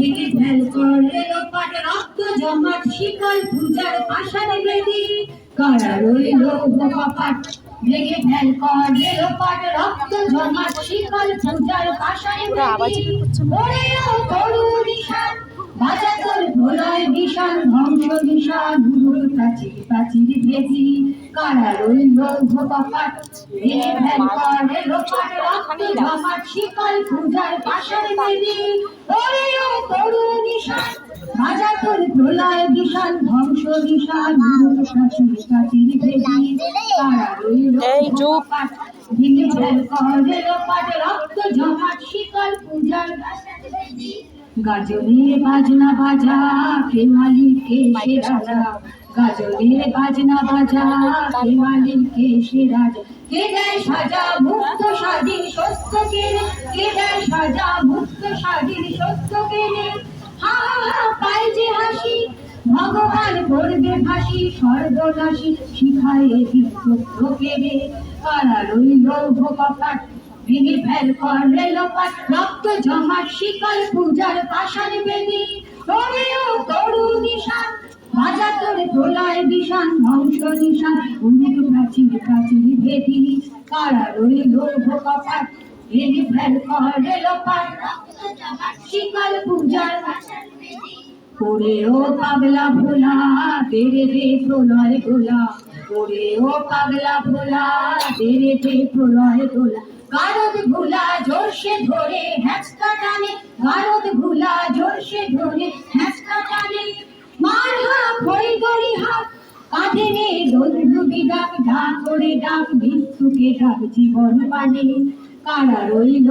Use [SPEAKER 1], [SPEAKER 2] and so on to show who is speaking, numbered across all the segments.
[SPEAKER 1] ভেঙে ফেল করে লোপাট রক্ত জমাট শিকল পূজার পাশার বেদি করা রইল কপাট ভেঙে ফেল করে লোপাট রক্ত জমাট শিকল পূজার পাশার
[SPEAKER 2] না।
[SPEAKER 1] ওরে ও তরু নিশান বাজা তোর ভোলায় বিশাল ধ্বংস নিশান গুরুর প্রাচীর প্রাচীর ভেদি কারা রইল কপাট ভেঙে ফেল করে লোপাট রক্ত জমাট শিকল পূজার পাশার বেদি ওরে ও তরু নিশান বাজা তোর ভোলায় বিশাল ধ্বংস নিশান গুরুর প্রাচীর প্রাচীর ভেদি। কারা রইল
[SPEAKER 2] চুপ।
[SPEAKER 1] কপাট ভেঙে করে লোপাট রক্ত জমাট শিকল পূজার পাশার বেদি গাজনের বাজনা বাজা কে মালিক রাজা। বাজনা বাজা কে মালিক সে রাজা। কে দেয় সাজা মুক্ত সত্য কে দেয় সাজা মুক্ত সত্য হা হা যে হাসি, ভগবান করবে ফাঁসি, সর্বনাশী শিখায় কেনে। কারা রইল ভোপাট ভেঙে ফেল করে লোপাট, রক্ত জমাট শিকল পূজার পাশার বেদি। তোরে তরু নিশান বাজা তোরে তোলায় বিশান ধ্বংস নিশান উন্নত প্রাচীর প্রাচীর ভেদি। কারা রইল ভোপাট ভেঙে ফেল করে লোপাট, রক্ত জমাট শিকল পূজার পাশার ও পাগলা ভোলা, তেরে দে প্রলয় গোলা। ওরে ও পাগলা ভোলা, তেরে দে প্রলয় গোলা। গারদ ভুলা ধরে টানে। গারদ ভুলা ধরে টানে। মার কাঁধে নে ডাক করে ডাক ডাক, জীবন কারা রইল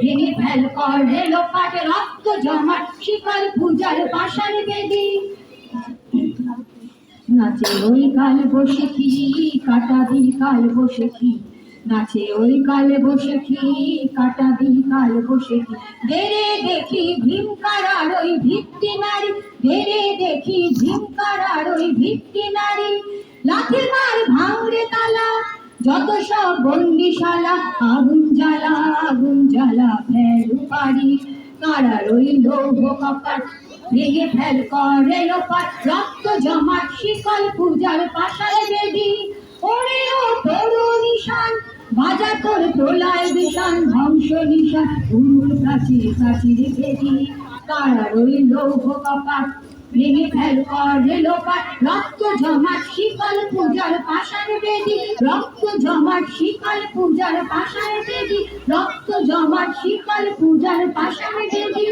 [SPEAKER 1] ভেঙে ফেল রক্ত জমাট শিকল পূজার পাশার বেদি। নাচে কাল বসে কি কাটাবি কাল বসে কি? নাচে ওই কাল বসে কি কাটাবি কাল বসে কি? দেরে দেখি ভীমকার আর ওই ভিত্তি নারী দেরে দেখি ভীমকার আর ওই ভিত্তি নারী। লাঠি মার ভাঙরে তালা, যত সব বন্দিশালা, আগুন জ্বালা আগুন জ্বালা ফেল পারি কারা রইল কপাট, ভেঙে ফেল করে লোপাট। রক্ত জমাট, শিকল পূজার পাশায় বেদি। ওরে ও তরু নিশান বাজা তোর প্রলয় বিশান ধ্বংস নিশান, উরুর প্রাচীর প্রাচীর কারা রইল ভেঙে ফেল করে রক্ত জমাট শিকল পূজার পাশার বেদি। রক্ত জমাট শিকল পূজার পাশার বেদি। রক্ত জমাট শিকল পূজার পাশার বেদি।